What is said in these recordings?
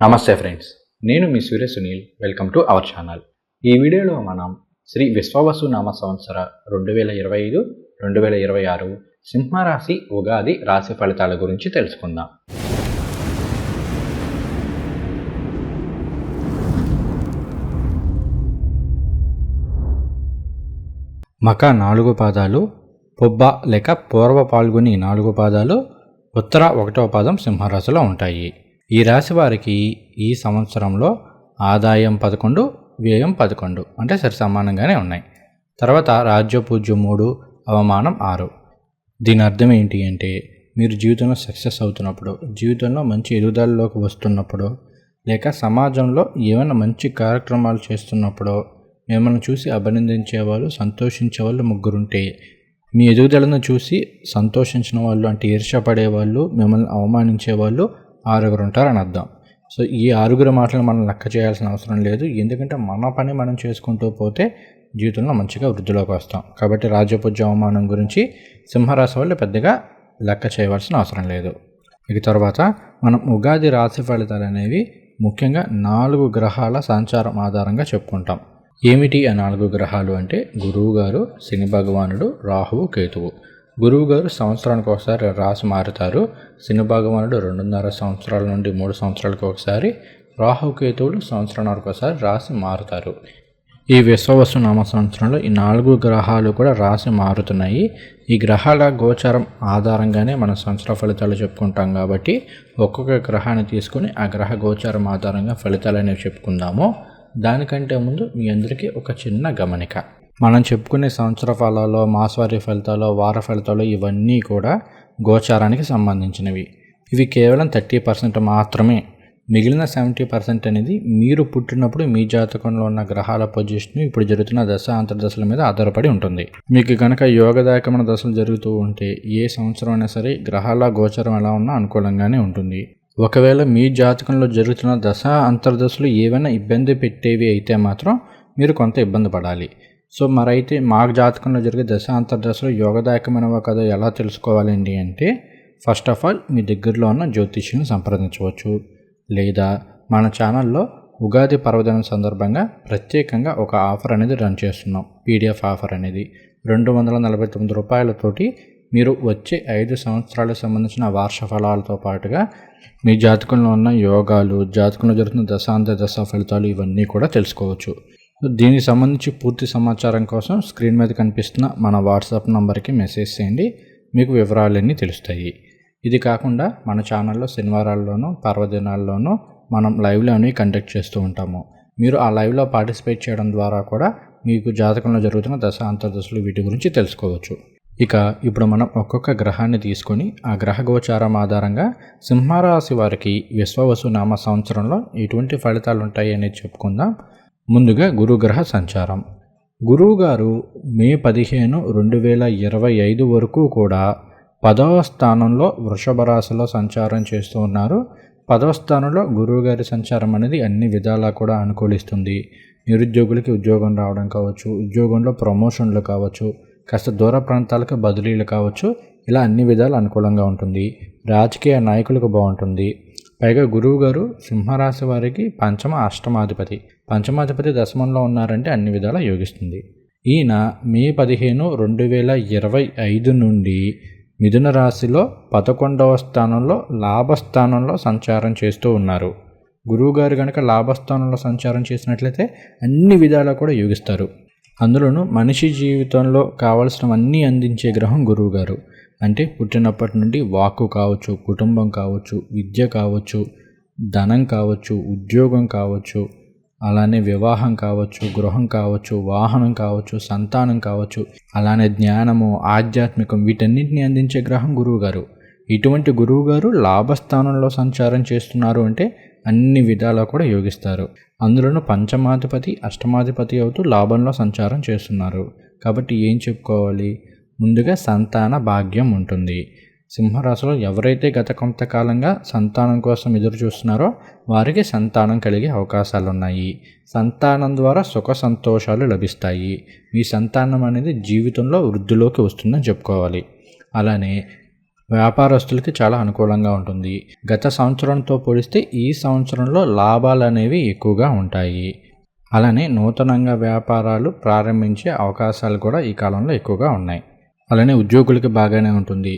నమస్తే ఫ్రెండ్స్ నేను మీ Surya Sunil. Welcome to our channel. ఈ వీడియోలో మనం శ్రీ విశ్వవసు నామ సంవత్సర రెండు వేల ఇరవై ఐదు రెండు వేల ఇరవై ఆరు సింహరాశి ఉగాది రాశి ఫలితాల గురించి తెలుసుకుందాం. మక నాలుగు పాదాలు పొబ్బ లేక పూర్వ పాల్గొని నాలుగు పాదాలు ఉత్తర ఒకటవ పాదం సింహరాశిలో ఉంటాయి. ఈ రాశి వారికి ఈ సంవత్సరంలో ఆదాయం పదకొండు వ్యయం పదకొండు అంటే సరి సమానంగానే ఉన్నాయి. తర్వాత రాజ్యపూజ్యం మూడు అవమానం ఆరు. దీని అర్థం ఏంటి అంటే మీరు జీవితంలో సక్సెస్ అవుతున్నప్పుడు జీవితంలో మంచి ఎదుగుదలలోకి వస్తున్నప్పుడు లేక సమాజంలో ఏమైనా మంచి కార్యక్రమాలు చేస్తున్నప్పుడు మిమ్మల్ని చూసి అభినందించే వాళ్ళు సంతోషించే వాళ్ళు ముగ్గురుంటే మీ ఎదుగుదలను చూసి సంతోషించిన వాళ్ళు అంటే ఈర్షపడేవాళ్ళు మిమ్మల్ని అవమానించే వాళ్ళు ఆరుగురు ఉంటారని అర్థం. సో ఈ ఆరుగురు మాటలు మనం లెక్క చేయాల్సిన అవసరం లేదు. ఎందుకంటే మన పని మనం చేసుకుంటూ పోతే జీవితంలో మంచిగా వృద్ధిలోకి వస్తాం. కాబట్టి రాజ్యపూజ్య అవమానం గురించి సింహరాశి వాళ్ళు పెద్దగా లెక్క చేయవలసిన అవసరం లేదు. ఇక తర్వాత మనం ఉగాది రాశి ఫలితాలు అనేవి ముఖ్యంగా నాలుగు గ్రహాల సంచారం ఆధారంగా చెప్పుకుంటాం. ఏమిటి ఆ నాలుగు గ్రహాలు అంటే గురువు గారు శని భగవానుడు రాహువు కేతువు. గురువు గారు సంవత్సరానికి ఒకసారి రాసి మారుతారు. శని భగవానుడు రెండున్నర సంవత్సరాల నుండి మూడు సంవత్సరాలకు ఒకసారి రాహుకేతువులు సంవత్సరానికి ఒకసారి రాసి మారుతారు. ఈ విశ్వవసు నామ సంవత్సరంలో ఈ నాలుగు గ్రహాలు కూడా రాసి మారుతున్నాయి. ఈ గ్రహాల గోచారం ఆధారంగానే మన సంవత్సర ఫలితాలు చెప్పుకుంటాం కాబట్టి ఒక్కొక్క గ్రహాన్ని తీసుకుని ఆ గ్రహ గోచారం ఆధారంగా ఫలితాలు అనేవి చెప్పుకుందాము. దానికంటే ముందు మీ అందరికీ ఒక చిన్న గమనిక. మనం చెప్పుకునే సంవత్సర ఫలాలు మాసవారి ఫలితాలు వార ఫలితాలు ఇవన్నీ కూడా గోచారానికి సంబంధించినవి. ఇవి కేవలం థర్టీ పర్సెంట్ మాత్రమే. మిగిలిన సెవెంటీ పర్సెంట్ అనేది మీరు పుట్టినప్పుడు మీ జాతకంలో ఉన్న గ్రహాల పొజిషన్ ఇప్పుడు జరుగుతున్న దశ అంతర్దశల మీద ఆధారపడి ఉంటుంది. మీకు కనుక యోగదాయకమైన దశలు జరుగుతూ ఉంటే ఏ సంవత్సరం అయినా సరే గ్రహాల గోచరం ఎలా ఉన్నా అనుకూలంగానే ఉంటుంది. ఒకవేళ మీ జాతకంలో జరుగుతున్న దశ అంతర్దశలు ఏవైనా ఇబ్బంది పెట్టేవి అయితే మాత్రం మీరు కొంత ఇబ్బంది పడాలి. సో మరైతే మా జాతకంలో జరిగే దశ అంతర్దశలు యోగదాయకమైనవా కథ ఎలా తెలుసుకోవాలండి అంటే ఫస్ట్ ఆఫ్ ఆల్ మీ దగ్గరలో ఉన్న జ్యోతిష్యుని సంప్రదించవచ్చు. లేదా మన ఛానల్లో ఉగాది పర్వదినం సందర్భంగా ప్రత్యేకంగా ఒక ఆఫర్ అనేది రన్ చేస్తున్నాం. పీడిఎఫ్ ఆఫర్ అనేది. రెండు వందల నలభై తొమ్మిది రూపాయలతోటి మీరు వచ్చే ఐదు సంవత్సరాలకు సంబంధించిన వార్ష ఫలాలతో పాటుగా మీ జాతకంలో ఉన్న యోగాలు జాతకంలో జరుగుతున్న దశాంత దశ ఫలితాలు ఇవన్నీ కూడా తెలుసుకోవచ్చు. దీనికి సంబంధించి పూర్తి సమాచారం కోసం స్క్రీన్ మీద కనిపిస్తున్న మన వాట్సాప్ నంబర్కి మెసేజ్ చేయండి. మీకు వివరాలన్నీ తెలుస్తాయి. ఇది కాకుండా మన ఛానల్లో శనివారాల్లోనూ పర్వదినాల్లోనూ మనం లైవ్లో అనేవి కండక్ట్ చేస్తూ ఉంటాము. మీరు ఆ లైవ్లో పార్టిసిపేట్ చేయడం ద్వారా కూడా మీకు జాతకంలో జరుగుతున్న దశ అంతర్దశలు వీటి గురించి తెలుసుకోవచ్చు. ఇక ఇప్పుడు మనం ఒక్కొక్క గ్రహాన్ని తీసుకొని ఆ గ్రహ గోచారం ఆధారంగా సింహరాశి వారికి విశ్వవసు నామ సంవత్సరంలో ఎటువంటి ఫలితాలు ఉంటాయి అనేది చెప్పుకుందాం. ముందుగా గురుగ్రహ సంచారం. గురువుగారు మే పదిహేను రెండు వేల ఇరవై ఐదు వరకు కూడా పదవ స్థానంలో వృషభ రాశిలో సంచారం చేస్తూ ఉన్నారు. పదవ స్థానంలో గురువుగారి సంచారం అనేది అన్ని విధాలా కూడా అనుకూలిస్తుంది. నిరుద్యోగులకి ఉద్యోగం రావడం కావచ్చు ఉద్యోగంలో ప్రమోషన్లు కావచ్చు కాస్త దూర ప్రాంతాలకు బదిలీలు కావచ్చు ఇలా అన్ని విధాలు అనుకూలంగా ఉంటుంది. రాజకీయ నాయకులకు బాగుంటుంది. పైగా గురువుగారు సింహరాశి వారికి పంచమ అష్టమాధిపతి. పంచమాధిపతి దశమంలో ఉన్నారంటే అన్ని విధాలా యోగిస్తుంది. ఈయన మే పదిహేను రెండు వేల ఇరవై ఐదు నుండి మిథున రాశిలో పదకొండవ స్థానంలో లాభస్థానంలో సంచారం చేస్తూ ఉన్నారు. గురువుగారు కనుక లాభస్థానంలో సంచారం చేసినట్లయితే అన్ని విధాలా కూడా యోగిస్తారు. అందులోనూ మనిషి జీవితంలో కావలసినవన్నీ అందించే గ్రహం గురువుగారు. అంటే పుట్టినప్పటి నుండి వాక్కు కావచ్చు కుటుంబం కావచ్చు విద్య కావచ్చు ధనం కావచ్చు ఉద్యోగం కావచ్చు అలానే వివాహం కావచ్చు గృహం కావచ్చు వాహనం కావచ్చు సంతానం కావచ్చు అలానే జ్ఞానము ఆధ్యాత్మికం వీటన్నిటిని అందించే గ్రహం గురువుగారు. ఇటువంటి గురువుగారు లాభస్థానంలో సంచారం చేస్తున్నారు అంటే అన్ని విధాలా కూడా యోగిస్తారు. అందులోనూ పంచమాధిపతి అష్టమాధిపతి అవుతూ లాభంలో సంచారం చేస్తున్నారు. కాబట్టి ఏం చెప్పుకోవాలి? ముందుగా సంతాన భాగ్యం ఉంటుంది. సింహరాశిలో ఎవరైతే గత కొంతకాలంగా సంతానం కోసం ఎదురు చూస్తున్నారో వారికి సంతానం కలిగే అవకాశాలు ఉన్నాయి సంతానం ద్వారా సుఖ సంతోషాలు లభిస్తాయి. మీ సంతానం అనేది జీవితంలో వృద్ధిలోకి వస్తుందని చెప్పుకోవాలి. అలానే వ్యాపారస్తులకి చాలా అనుకూలంగా ఉంటుంది. గత సంవత్సరంతో పోలిస్తే ఈ సంవత్సరంలో లాభాలు అనేవి ఎక్కువగా ఉంటాయి. అలానే నూతనంగా వ్యాపారాలు ప్రారంభించే అవకాశాలు కూడా ఈ కాలంలో ఎక్కువగా ఉన్నాయి. అలానే ఉద్యోగులకి బాగానే ఉంటుంది.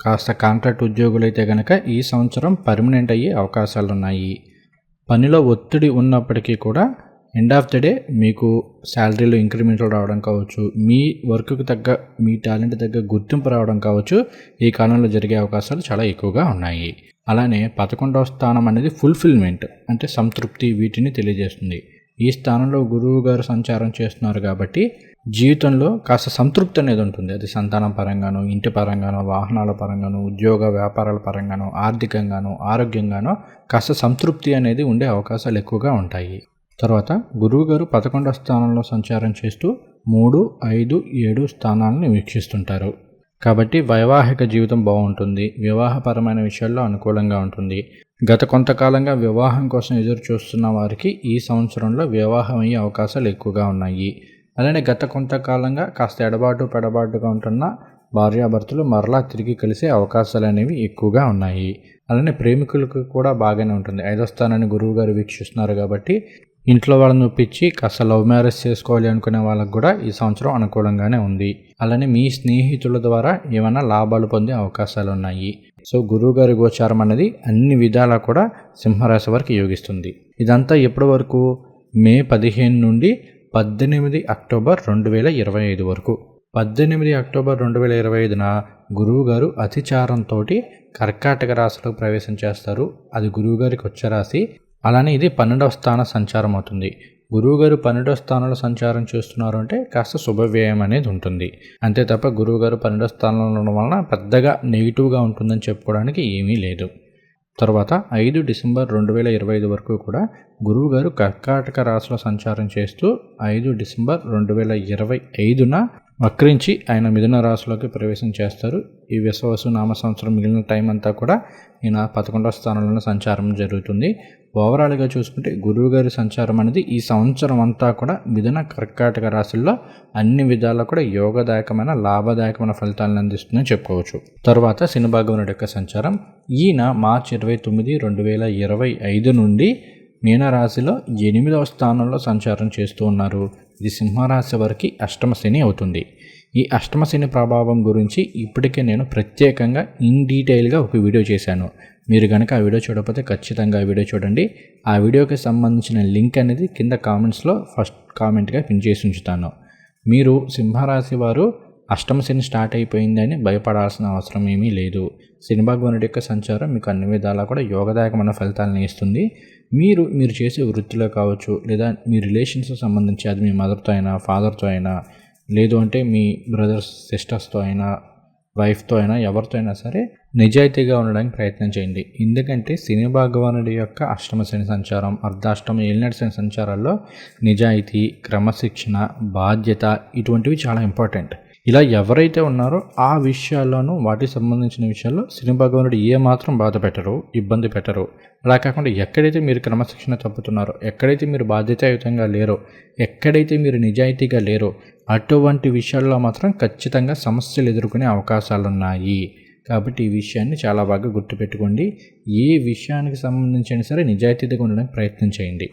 కాస్త కాంట్రాక్ట్ ఉద్యోగులైతే కనుక ఈ సంవత్సరం పర్మనెంట్ అయ్యే అవకాశాలు ఉన్నాయి పనిలో ఒత్తిడి ఉన్నప్పటికీ కూడా ఎండ్ ఆఫ్ ద డే మీకు శాలరీలో ఇంక్రిమెంట్లు రావడం కావచ్చు మీ వర్క్కి తగ్గ మీ టాలెంట్ తగ్గ గుర్తింపు రావడం కావచ్చు ఈ కాలంలో జరిగే అవకాశాలు చాలా ఎక్కువగా ఉన్నాయి. అలానే పదకొండవ స్థానం అనేది ఫుల్ఫిల్మెంట్ అంటే సంతృప్తి వీటిని తెలియజేస్తుంది. ఈ స్థానంలో గురువు గారు సంచారం చేస్తున్నారు కాబట్టి జీవితంలో కాస్త సంతృప్తి అనేది ఉంటుంది. అది సంతానం పరంగాను ఇంటి పరంగాను వాహనాల పరంగాను ఉద్యోగ వ్యాపారాల పరంగాను ఆర్థికంగాను ఆరోగ్యంగానో కాస్త సంతృప్తి అనేది ఉండే అవకాశాలు ఎక్కువగా ఉంటాయి. తర్వాత గురువు గారు పదకొండవ స్థానంలో సంచారం చేస్తూ మూడు ఐదు ఏడు స్థానాలను వీక్షిస్తుంటారు. కాబట్టి వైవాహిక జీవితం బాగుంటుంది. వివాహపరమైన విషయాల్లో అనుకూలంగా ఉంటుంది. గత కొంతకాలంగా వివాహం కోసం ఎదురు చూస్తున్న వారికి ఈ సంవత్సరంలో వివాహం అయ్యే అవకాశాలు ఎక్కువగా ఉన్నాయి. అలానే గత కొంతకాలంగా కాస్త ఎడబాటు పెడబాటుగా ఉంటున్న భార్యాభర్తలు మరలా తిరిగి కలిసే అవకాశాలు అనేవి ఎక్కువగా ఉన్నాయి. అలానే ప్రేమికులకు కూడా బాగానే ఉంటుంది. ఐదో స్థానాన్ని గురువు గారు వీక్షిస్తున్నారు కాబట్టి ఇంట్లో వాళ్ళని ఒప్పించి కాస్త లవ్ మ్యారేజ్ చేసుకోవాలి అనుకునే వాళ్ళకు కూడా ఈ సంవత్సరం అనుకూలంగానే ఉంది. అలానే మీ స్నేహితుల ద్వారా ఏమైనా లాభాలు పొందే అవకాశాలు ఉన్నాయి. సో గురువు గారి గోచారం అనేది అన్ని విధాలా కూడా సింహరాశి వారికి యోగిస్తుంది. ఇదంతా ఎప్పటి వరకు? మే పదిహేను నుండి పద్దెనిమిది అక్టోబర్ రెండు వేల ఇరవై ఐదు వరకు. పద్దెనిమిది అక్టోబర్ రెండు వేల ఇరవై ఐదున గురువు గారు అతిచారంతో కర్కాటక రాశిలో ప్రవేశం చేస్తారు. అది గురువు గారికి వచ్చే రాశి. అలానే ఇది పన్నెండవ స్థాన సంచారం అవుతుంది. గురువుగారు పన్నెండో స్థానంలో సంచారం చేస్తున్నారు అంటే కాస్త శుభవ్యయం అనేది ఉంటుంది. అంతే తప్ప గురువుగారు పన్నెండో స్థానంలో ఉండడం వలన పెద్దగా నెగిటివ్గా ఉంటుందని చెప్పుకోవడానికి ఏమీ లేదు. తర్వాత ఐదు డిసెంబర్ రెండు వేల ఇరవై ఐదు వరకు కూడా గురువుగారు కర్కాటక రాశిలో సంచారం చేస్తూ ఐదు డిసెంబర్ రెండు వేల ఇరవై ఐదున వక్రించి ఆయన మిథున రాశిలోకి ప్రవేశం చేస్తారు. ఈ విశ్వవసు నామ సంవత్సరం మిగిలిన టైం అంతా కూడా ఈయన పదకొండవ స్థానంలో సంచారం జరుగుతుంది. ఓవరాల్గా చూసుకుంటే గురువుగారి సంచారం అనేది ఈ సంవత్సరం అంతా కూడా మిథున కర్కాటక రాశుల్లో అన్ని విధాలా కూడా యోగదాయకమైన లాభదాయకమైన ఫలితాలను అందిస్తుందని చెప్పుకోవచ్చు. తర్వాత శని యొక్క సంచారం. ఈయన మార్చి ఇరవై తొమ్మిది రెండు వేల ఇరవై ఐదు నుండి మీనరాశిలో ఎనిమిదవ స్థానంలో సంచారం చేస్తూ ఉన్నారు. ఇది సింహరాశి వారికి అష్టమ శని అవుతుంది. ఈ అష్టమ శని ప్రభావం గురించి ఇప్పటికే నేను ప్రత్యేకంగా ఇన్ డీటెయిల్గా ఒక వీడియో చేశాను. మీరు కనుక ఆ వీడియో చూడకపోతే ఖచ్చితంగా ఆ వీడియో చూడండి. ఆ వీడియోకి సంబంధించిన లింక్ అనేది కింద కామెంట్స్లో ఫస్ట్ కామెంట్గా పిన్ చేసి ఉంచుతాను. మీరు సింహరాశి వారు అష్టమ శని స్టార్ట్ అయిపోయిందని భయపడాల్సిన అవసరం ఏమీ లేదు. శని భగవానుడి యొక్క సంచారం మీకు అన్ని విధాలా కూడా యోగదాయకమైన ఫలితాలను ఇస్తుంది. మీరు మీరు చేసే వృత్తిలో కావచ్చు లేదా మీ రిలేషన్స్ సంబంధించి అది మీ మదర్తో అయినా ఫాదర్తో అయినా లేదు అంటే మీ బ్రదర్స్ సిస్టర్స్తో అయినా వైఫ్తో అయినా ఎవరితో అయినా సరే నిజాయితీగా ఉండడానికి ప్రయత్నం చేయండి. ఎందుకంటే శని భగవానుడి యొక్క అష్టమ శని సంచారం అర్ధాష్టమ ఏలినటి శని సంచారాల్లో నిజాయితీ క్రమశిక్షణ బాధ్యత ఇటువంటివి చాలా ఇంపార్టెంట్ ఇలా ఎవరైతే ఉన్నారో ఆ విషయాల్లోనూ వాటికి సంబంధించిన విషయాల్లో శని భగవానుడు ఏ మాత్రం బాధ పెట్టరు ఇబ్బంది పెట్టరు. అలా కాకుండా ఎక్కడైతే మీరు క్రమశిక్షణ తప్పుతున్నారో ఎక్కడైతే మీరు బాధ్యతాయుతంగా లేరో ఎక్కడైతే మీరు నిజాయితీగా లేరో అటువంటి విషయాల్లో మాత్రం ఖచ్చితంగా సమస్యలు ఎదుర్కొనే అవకాశాలు ఉన్నాయి కాబట్టి ఈ విషయాన్ని చాలా బాగా గుర్తుపెట్టుకోండి. ఏ విషయానికి సంబంధించిన సరే నిజాయితీగా ఉండడానికి ప్రయత్నం చేయండి.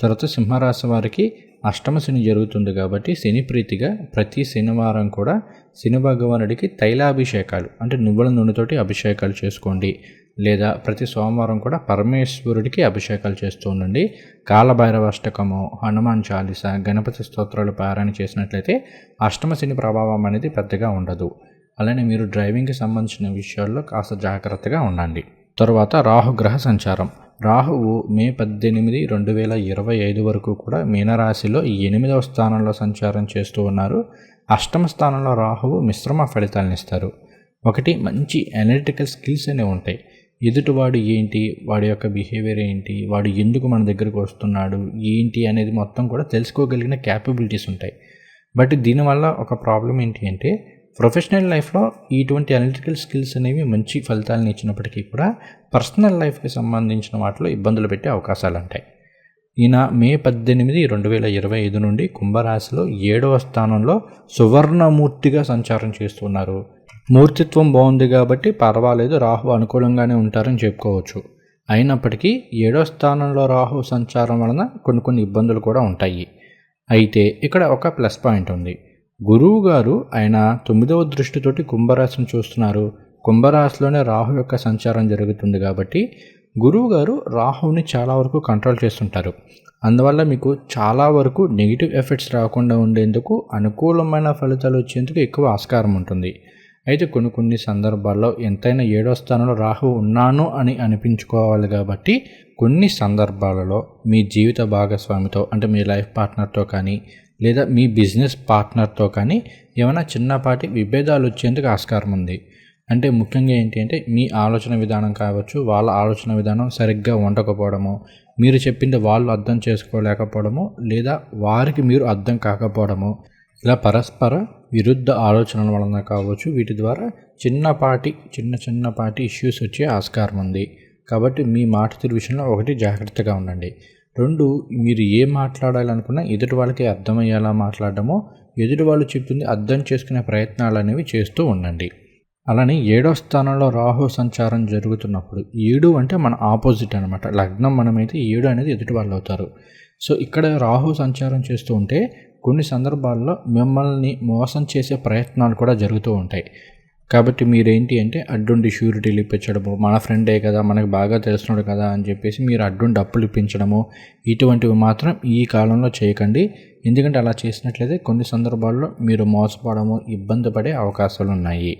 తర్వాత సింహరాశి వారికి అష్టమ శని జరుగుతుంది కాబట్టి శని ప్రీతిగా ప్రతి శనివారం కూడా శని భగవానుడికి తైలాభిషేకాలు అంటే నువ్వుల నూనెతోటి అభిషేకాలు చేసుకోండి. లేదా ప్రతి సోమవారం కూడా పరమేశ్వరుడికి అభిషేకాలు చేస్తూ ఉండండి. కాలభైరవాష్టకము హనుమాన్ చాలీస గణపతి స్తోత్రాలు పారాయణ చేసినట్లయితే అష్టమ శని ప్రభావం అనేది పెద్దగా ఉండదు. అలానే మీరు డ్రైవింగ్కి సంబంధించిన విషయాల్లో కాస్త జాగ్రత్తగా ఉండండి. తరువాత రాహుగ్రహ సంచారం. రాహువు మే పద్దెనిమిది రెండు వేల ఇరవై ఐదు వరకు కూడా మీనరాశిలో ఎనిమిదవ స్థానంలో సంచారం చేస్తూ ఉన్నారు. అష్టమ స్థానంలో రాహువు మిశ్రమ ఫలితాలను ఇస్తారు. ఒకటి మంచి అనలిటికల్ స్కిల్స్ అనేవి ఉంటాయి. ఎదుటివాడు ఏంటి? వాడి యొక్క బిహేవియర్ ఏంటి? వాడు ఎందుకు మన దగ్గరకు వస్తున్నాడు? ఏంటి అనేది మొత్తం కూడా తెలుసుకోగలిగిన క్యాపబిలిటీస్ ఉంటాయి. బట్ దీనివల్ల ఒక ప్రాబ్లం ఏంటి అంటే ప్రొఫెషనల్ లైఫ్లో ఇటువంటి అనలిటికల్ స్కిల్స్ అనేవి మంచి ఫలితాలను ఇచ్చినప్పటికీ కూడా పర్సనల్ లైఫ్కి సంబంధించిన వాటిలో ఇబ్బందులు పెట్టే అవకాశాలు ఉంటాయి. ఈయన మే పద్దెనిమిది రెండు వేల ఇరవై ఐదు నుండి కుంభరాశిలో ఏడవ స్థానంలో సువర్ణమూర్తిగా సంచారం చేస్తున్నారు. మూర్తిత్వం బాగుంది కాబట్టి పర్వాలేదు రాహు అనుకూలంగానే ఉంటారని చెప్పుకోవచ్చు. అయినప్పటికీ ఏడో స్థానంలో రాహు సంచారం వలన కొన్ని కొన్ని ఇబ్బందులు కూడా ఉంటాయి. అయితే ఇక్కడ ఒక ప్లస్ పాయింట్ ఉంది. గురువు గారు ఆయన తొమ్మిదవ దృష్టితోటి కుంభరాశిని చూస్తున్నారు. కుంభరాశిలోనే రాహు యొక్క సంచారం జరుగుతుంది కాబట్టి గురువు గారు రాహుని చాలా వరకు కంట్రోల్ చేస్తుంటారు. అందువల్ల మీకు చాలా వరకు నెగిటివ్ ఎఫెక్ట్స్ రాకుండా ఉండేందుకు అనుకూలమైన ఫలితాలు వచ్చేందుకు ఎక్కువ ఆస్కారం ఉంటుంది. అయితే కొన్ని కొన్ని సందర్భాల్లో ఎంతైనా ఏడో స్థానంలో రాహు ఉన్నాను అని అనిపించుకోవాలి కాబట్టి కొన్ని సందర్భాలలో మీ జీవిత భాగస్వామితో అంటే మీ లైఫ్ పార్ట్నర్తో కానీ లేదా మీ బిజినెస్ పార్ట్నర్తో కానీ ఏమైనా చిన్నపాటి విభేదాలు వచ్చేందుకు ఆస్కారం ఉంది. అంటే ముఖ్యంగా ఏంటి అంటే మీ ఆలోచన విధానం కావచ్చు వాళ్ళ ఆలోచన విధానం సరిగ్గా ఉండకపోవడము మీరు చెప్పింది వాళ్ళు అర్థం చేసుకోలేకపోవడము లేదా వారికి మీరు అర్థం కాకపోవడము ఇలా పరస్పర విరుద్ధ ఆలోచనల వలన కావచ్చు వీటి ద్వారా చిన్నపాటి చిన్న చిన్నపాటి ఇష్యూస్ వచ్చే ఆస్కారం ఉంది. కాబట్టి మీ మాట తీరు విషయంలో ఒకటి జాగ్రత్తగా ఉండండి. రెండు మీరు ఏ మాట్లాడాలనుకున్నా ఎదుటి వాళ్ళకి అర్థమయ్యేలా మాట్లాడడమో ఎదుటి వాళ్ళు చెప్తుంది అర్థం చేసుకునే ప్రయత్నాలు అనేవి చేస్తూ ఉండండి. అలానే ఏడో స్థానంలో రాహు సంచారం జరుగుతున్నప్పుడు ఏడు అంటే మన ఆపోజిట్ అనమాట లగ్నం మనమైతే ఏడు అనేది ఎదుటి వాళ్ళు అవుతారు. సో ఇక్కడ రాహు సంచారం చేస్తూ ఉంటే కొన్ని సందర్భాల్లో మిమ్మల్ని మోసం చేసే ప్రయత్నాలు కూడా జరుగుతూ ఉంటాయి. కాబట్టి మీరేంటి అంటే అడ్డుండి షూరిటీలు ఇప్పించడము మన ఫ్రెండే కదా మనకు బాగా తెలుస్తున్నాడు కదా అని చెప్పేసి మీరు అడ్డుండి అప్పులు ఇప్పించడము ఇటువంటివి మాత్రం ఈ కాలంలో చేయకండి. ఎందుకంటే అలా చేసినట్లయితే కొన్ని సందర్భాల్లో మీరు మోసపోవడము ఇబ్బంది పడే అవకాశాలు ఉన్నాయి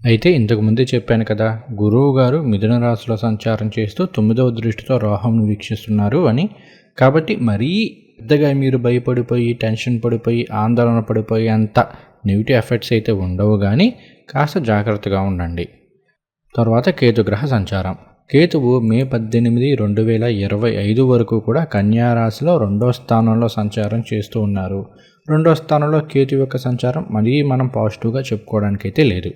అయితే ఇంతకుముందే చెప్పాను కదా గురువు గారు మిథున రాశిలో సంచారం చేస్తూ తొమ్మిదవ దృష్టితో రోహంను వీక్షిస్తున్నారు అని. కాబట్టి మరీ పెద్దగా మీరు భయపడిపోయి టెన్షన్ పడిపోయి ఆందోళన పడిపోయి అంత నెగిటివ్ ఎఫెక్ట్స్ అయితే ఉండవు కానీ కాస్త జాగ్రత్తగా ఉండండి. తర్వాత కేతు గ్రహ సంచారం. కేతువు మే పద్దెనిమిది రెండు వేల ఇరవై ఐదు వరకు కూడా కన్యారాశిలో రెండో స్థానంలో సంచారం చేస్తూ ఉన్నారు. రెండో స్థానంలో కేతు యొక్క సంచారం మరీ మనం పాజిటివ్గా చెప్పుకోవడానికి అయితే లేదు.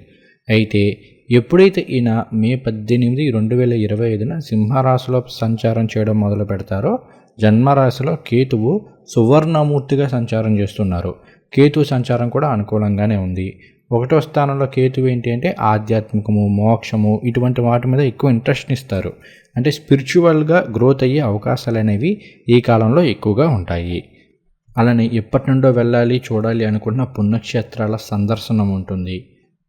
అయితే ఎప్పుడైతే ఈయన మే పద్దెనిమిది రెండు వేల ఇరవై ఐదున సింహరాశిలో సంచారం చేయడం మొదలు పెడతారో జన్మరాశిలో కేతువు సువర్ణమూర్తిగా సంచారం చేస్తున్నారు. కేతు సంచారం కూడా అనుకూలంగానే ఉంది. ఒకటో స్థానంలో కేతు ఏంటి అంటే ఆధ్యాత్మికము మోక్షము ఇటువంటి వాటి మీద ఎక్కువ ఇంట్రెస్ట్ ఇస్తారు. అంటే స్పిరిచువల్గా గ్రోత్ అయ్యే అవకాశాలు అనేవి ఈ కాలంలో ఎక్కువగా ఉంటాయి. అలానే ఎప్పటి నుండో వెళ్ళాలి చూడాలి అనుకున్న పుణ్యక్షేత్రాల సందర్శనం ఉంటుంది.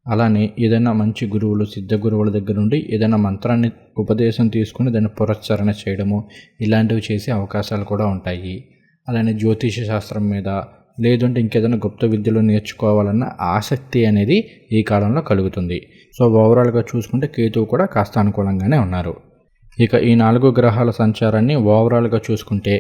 అలానే ఏదైనా మంచి గురువులు సిద్ధ గురువుల దగ్గర నుండి ఏదైనా మంత్రాన్ని ఉపదేశం తీసుకుని దాన్ని పురస్చరణ చేయడము ఇలాంటివి చేసే అవకాశాలు కూడా ఉంటాయి. అలానే జ్యోతిష శాస్త్రం మీద లేదంటే ఇంకేదైనా గుప్త విద్యలు నేర్చుకోవాలన్న ఆసక్తి అనేది ఈ కాలంలో కలుగుతుంది. సో ఓవరాల్గా చూసుకుంటే కేతువు కూడా కాస్త అనుకూలంగానే ఉన్నారు. ఇక ఈ నాలుగు గ్రహాల సంచారాన్ని ఓవరాల్గా చూసుకుంటే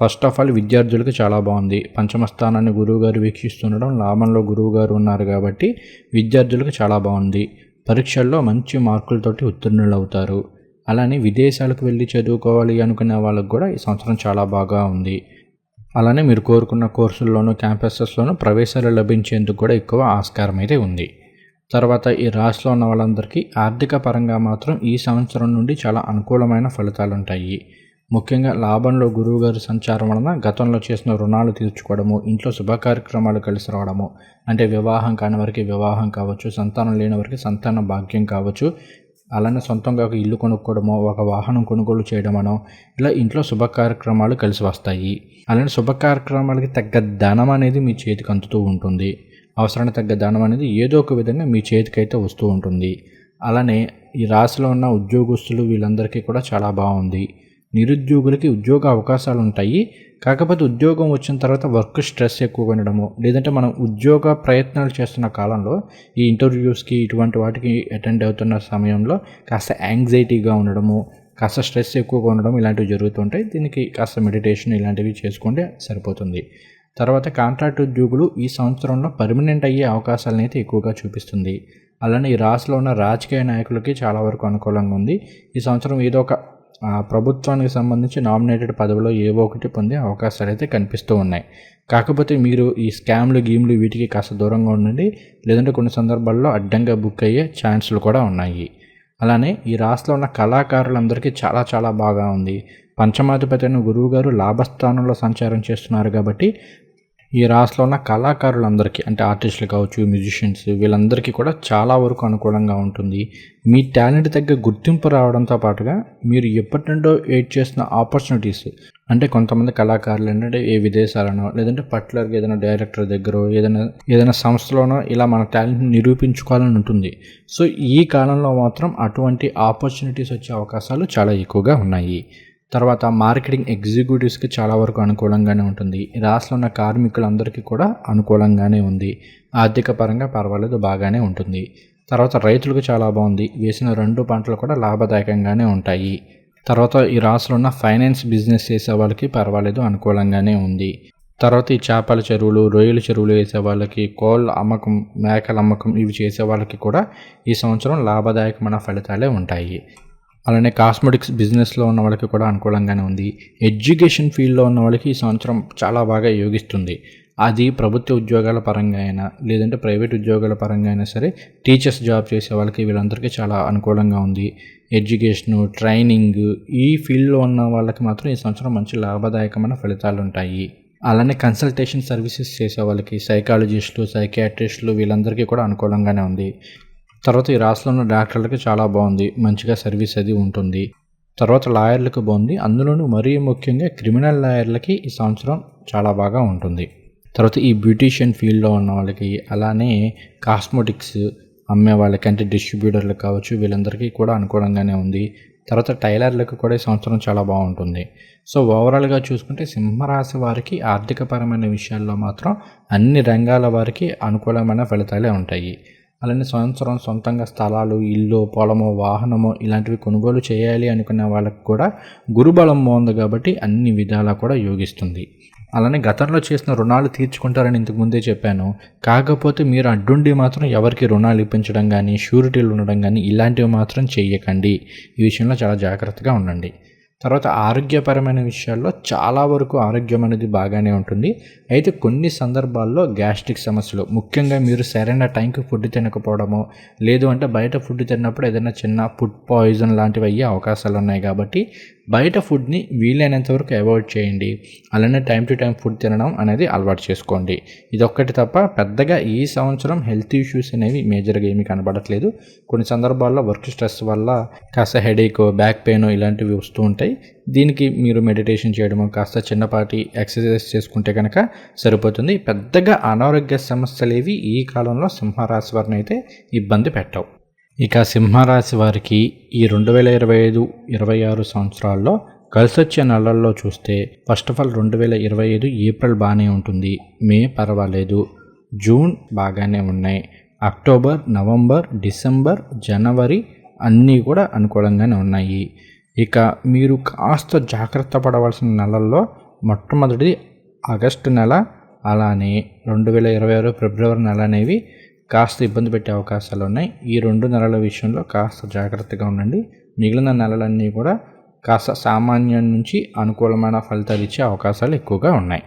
ఫస్ట్ ఆఫ్ ఆల్ విద్యార్థులకు చాలా బాగుంది. పంచమ స్థానాన్ని గురువుగారు వీక్షిస్తుండడం లాభంలో గురువుగారు ఉన్నారు కాబట్టి విద్యార్థులకు చాలా బాగుంది. పరీక్షల్లో మంచి మార్కులతోటి ఉత్తీర్ణులు అవుతారు అలానే విదేశాలకు వెళ్ళి చదువుకోవాలి అనుకునే వాళ్ళకు కూడా ఈ సంవత్సరం చాలా బాగా ఉంది. అలానే మీరు కోరుకున్న కోర్సుల్లోనూ క్యాంపసెస్లోనూ ప్రవేశాలు లభించేందుకు కూడా ఎక్కువ ఆస్కారం అయితే ఉంది. తర్వాత ఈ రాశిలో ఉన్న వాళ్ళందరికీ ఆర్థిక పరంగా మాత్రం ఈ సంవత్సరం నుండి చాలా అనుకూలమైన ఫలితాలు ఉంటాయి ముఖ్యంగా లాభంలో గురువుగారి సంచారం వలన గతంలో చేసిన రుణాలు తీర్చుకోవడము ఇంట్లో శుభ కార్యక్రమాలు కలిసి రావడము అంటే వివాహం కాని వారికి వివాహం కావచ్చు సంతానం లేని వారికి సంతాన భాగ్యం కావచ్చు అలానే సొంతంగా ఒక ఇల్లు కొనుక్కోవడమో ఒక వాహనం కొనుగోలు చేయడమనో ఇలా ఇంట్లో శుభ కార్యక్రమాలు కలిసి వస్తాయి. అలానే శుభ కార్యక్రమాలకి తగ్గ ధనం అనేది మీ చేతికి అందుతూ ఉంటుంది. అవసరానికి తగ్గ ధనం అనేది ఏదో ఒక విధంగా మీ చేతికైతే వస్తూ ఉంటుంది. అలానే ఈ రాశిలో ఉన్న ఉద్యోగస్తులు వీళ్ళందరికీ కూడా చాలా బాగుంది. నిరుద్యోగులకి ఉద్యోగ అవకాశాలు ఉంటాయి కాకపోతే ఉద్యోగం వచ్చిన తర్వాత వర్క్ స్ట్రెస్ ఎక్కువగా ఉండడము లేదంటే మనం ఉద్యోగ ప్రయత్నాలు చేస్తున్న కాలంలో ఈ ఇంటర్వ్యూస్కి ఇటువంటి వాటికి అటెండ్ అవుతున్న సమయంలో కాస్త యాంగ్జైటీగా ఉండడము కాస్త స్ట్రెస్ ఎక్కువగా ఉండడం ఇలాంటివి జరుగుతుంటాయి. దీనికి కాస్త మెడిటేషన్ ఇలాంటివి చేసుకుంటే సరిపోతుంది. తర్వాత కాంట్రాక్ట్ ఉద్యోగులు ఈ సంవత్సరంలో పర్మనెంట్ అయ్యే అవకాశాలను అయితే ఎక్కువగా చూపిస్తుంది. అలానే ఈ రాశిలో ఉన్న రాజకీయ నాయకులకి చాలా వరకు అనుకూలంగా ఉంది. ఈ సంవత్సరం ఏదో ఒక ప్రభుత్వానికి సంబంధించి నామినేటెడ్ పదవిలో ఏవో ఒకటి పొందే అవకాశాలు అయితే కనిపిస్తూ ఉన్నాయి. కాకపోతే మీరు ఈ స్కామ్లు గేమ్లు వీటికి కాస్త దూరంగా ఉండండి. లేదంటే కొన్ని సందర్భాల్లో అడ్డంగా బుక్ అయ్యే ఛాన్సులు కూడా ఉన్నాయి. అలానే ఈ రాష్ట్రంలో ఉన్న కళాకారులందరికీ చాలా చాలా బాగా ఉంది. పంచమాధిపతి అయిన గురువు గారు లాభస్థానంలో సంచారం చేస్తున్నారు కాబట్టి ఈ రాశిలో ఉన్న కళాకారులందరికీ అంటే ఆర్టిస్టులు కావచ్చు మ్యూజిషియన్స్ వీళ్ళందరికీ కూడా చాలా వరకు అనుకూలంగా ఉంటుంది. మీ టాలెంట్ తగ్గ గుర్తింపు రావడంతో పాటుగా మీరు ఎప్పటి నుండో వెయిట్ చేసిన ఆపర్చునిటీస్ అంటే కొంతమంది కళాకారులు ఏంటంటే ఏ విదేశాలనో లేదంటే పర్టికులర్గా ఏదైనా డైరెక్టర్ దగ్గర ఏదైనా ఏదైనా సంస్థలోనో ఇలా మన టాలెంట్ని నిరూపించుకోవాలని ఉంటుంది. సో ఈ కాలంలో మాత్రం అటువంటి ఆపర్చునిటీస్ వచ్చే అవకాశాలు చాలా ఎక్కువగా ఉన్నాయి. తర్వాత మార్కెటింగ్ ఎగ్జిక్యూటివ్స్కి చాలా వరకు అనుకూలంగానే ఉంటుంది. ఈ రాష్ట్రంలో ఉన్న కార్మికులందరికీ కూడా అనుకూలంగానే ఉంది. ఆర్థిక పరంగా పర్వాలేదు బాగానే ఉంటుంది. తర్వాత రైతులకు చాలా బాగుంది. వేసిన రెండు పంటలు కూడా లాభదాయకంగానే ఉంటాయి. తర్వాత ఈ రాష్ట్రంలో ఉన్న ఫైనాన్స్ బిజినెస్ చేసే వాళ్ళకి పర్వాలేదు అనుకూలంగానే ఉంది. తర్వాత ఈ చేపల చెరువులు రొయ్యల చెరువులు వేసే వాళ్ళకి కోళ్ళ అమ్మకం మేకల అమ్మకం ఇవి చేసే వాళ్ళకి కూడా ఈ సంవత్సరం లాభదాయకమైన ఫలితాలే ఉంటాయి. అలానే కాస్మెటిక్స్ బిజినెస్లో ఉన్న వాళ్ళకి కూడా అనుకూలంగానే ఉంది. ఎడ్యుకేషన్ ఫీల్డ్లో ఉన్న వాళ్ళకి ఈ సంవత్సరం చాలా బాగా యోగిస్తుంది. అది ప్రభుత్వ ఉద్యోగాల పరంగా అయినా లేదంటే ప్రైవేట్ ఉద్యోగాల పరంగా అయినా సరే టీచర్స్ జాబ్ చేసే వాళ్ళకి వీళ్ళందరికీ చాలా అనుకూలంగా ఉంది. ఎడ్యుకేషను ట్రైనింగ్ ఈ ఫీల్డ్లో ఉన్న వాళ్ళకి మాత్రం ఈ సంవత్సరం మంచి లాభదాయకమైన ఫలితాలు ఉంటాయి. అలానే కన్సల్టేషన్ సర్వీసెస్ చేసే వాళ్ళకి సైకాలజిస్టులు సైకియాట్రిస్టులు వీళ్ళందరికీ కూడా అనుకూలంగానే ఉంది. తర్వాత ఈ రాష్ట్రంలో ఉన్న డాక్టర్లకి చాలా బాగుంది. మంచిగా సర్వీస్ అది ఉంటుంది. తర్వాత లాయర్లకు బాగుంది. అందులోనూ మరీ ముఖ్యంగా క్రిమినల్ లాయర్లకి ఈ సంవత్సరం చాలా బాగా ఉంటుంది. తర్వాత ఈ బ్యూటీషియన్ ఫీల్డ్లో ఉన్న వాళ్ళకి అలానే కాస్మెటిక్స్ అమ్మే వాళ్ళకి అంటే డిస్ట్రిబ్యూటర్లకు కావచ్చు వీళ్ళందరికీ కూడా అనుకూలంగానే ఉంది. తర్వాత టైలర్లకు కూడా ఈ సంవత్సరం చాలా బాగుంటుంది. సో ఓవరాల్గా చూసుకుంటే సింహరాశి వారికి ఆర్థికపరమైన విషయాల్లో మాత్రం అన్ని రంగాల వారికి అనుకూలమైన ఫలితాలే ఉంటాయి. అలానే సంవత్సరం సొంతంగా స్థలాలు ఇల్లు పొలము వాహనము ఇలాంటివి కొనుగోలు చేయాలి అనుకునే వాళ్ళకు కూడా గురుబలం బాగుంది కాబట్టి అన్ని విధాలా కూడా యోగిస్తుంది. అలానే గతంలో చేసిన రుణాలు తీర్చుకుంటారని ఇంతకుముందే చెప్పాను. కాకపోతే మీరు అడ్డుండి మాత్రం ఎవరికి రుణాలు ఇప్పించడం కానీ షూరిటీలు ఉండడం కానీ ఇలాంటివి మాత్రం చెయ్యకండి. ఈ విషయంలో చాలా జాగ్రత్తగా ఉండండి. తర్వాత ఆరోగ్యపరమైన విషయాల్లో చాలా వరకు ఆరోగ్యం అనేది బాగానే ఉంటుంది. అయితే కొన్ని సందర్భాల్లో గ్యాస్ట్రిక్ సమస్యలు ముఖ్యంగా మీరు సరైన టైంకి ఫుడ్ తినకపోవడము లేదు అంటే బయట ఫుడ్ తిన్నప్పుడు ఏదైనా చిన్న ఫుడ్ పాయిజన్ లాంటివి అయ్యే అవకాశాలు ఉన్నాయి కాబట్టి బయట ఫుడ్ని వీలైనంత వరకు అవాయిడ్ చేయండి. అలానే టైం టు టైం ఫుడ్ తినడం అనేది అలవాటు చేసుకోండి. ఇదొక్కటి తప్ప పెద్దగా ఈ సంవత్సరం హెల్త్ ఇష్యూస్ అనేవి మేజర్గా ఏమీ కనబడట్లేదు. కొన్ని సందర్భాల్లో వర్క్ స్ట్రెస్ వల్ల కాస్త హెడేక్ బ్యాక్ పెయిన్ ఇలాంటివి వస్తూ ఉంటాయి. దీనికి మీరు మెడిటేషన్ చేయడము కాస్త చిన్నపాటి ఎక్సర్సైజ్ చేసుకుంటే కనుక సరిపోతుంది. పెద్దగా అనారోగ్య సమస్యలు ఏవి ఈ కాలంలో సింహరాశి వారిని అయితే ఇబ్బంది పెట్టవు. ఇక సింహరాశి వారికి ఈ రెండు వేల ఇరవై ఐదు ఇరవై ఆరు సంవత్సరాల్లో కలిసి వచ్చే నెలల్లో చూస్తే ఫస్ట్ ఆఫ్ ఆల్ రెండు వేల ఇరవై ఐదు ఏప్రిల్ బాగానే ఉంటుంది. మే పర్వాలేదు. జూన్ బాగానే ఉన్నాయి. అక్టోబర్ నవంబర్ డిసెంబర్ జనవరి అన్నీ కూడా అనుకూలంగానే ఉన్నాయి. ఇక మీరు కాస్త జాగ్రత్త పడవలసిన నెలల్లో మొట్టమొదటిది ఆగస్టు నెల అలానే రెండు వేల ఇరవై ఆరు ఫిబ్రవరి నెల అనేవి కాస్త ఇబ్బంది పెట్టే అవకాశాలు ఉన్నాయి. ఈ రెండు నెలల విషయంలో కాస్త జాగ్రత్తగా ఉండండి. మిగిలిన నెలలన్నీ కూడా కాస్త సామాన్యం నుంచి అనుకూలమైన ఫలితాలు ఇచ్చే అవకాశాలు ఎక్కువగా ఉన్నాయి.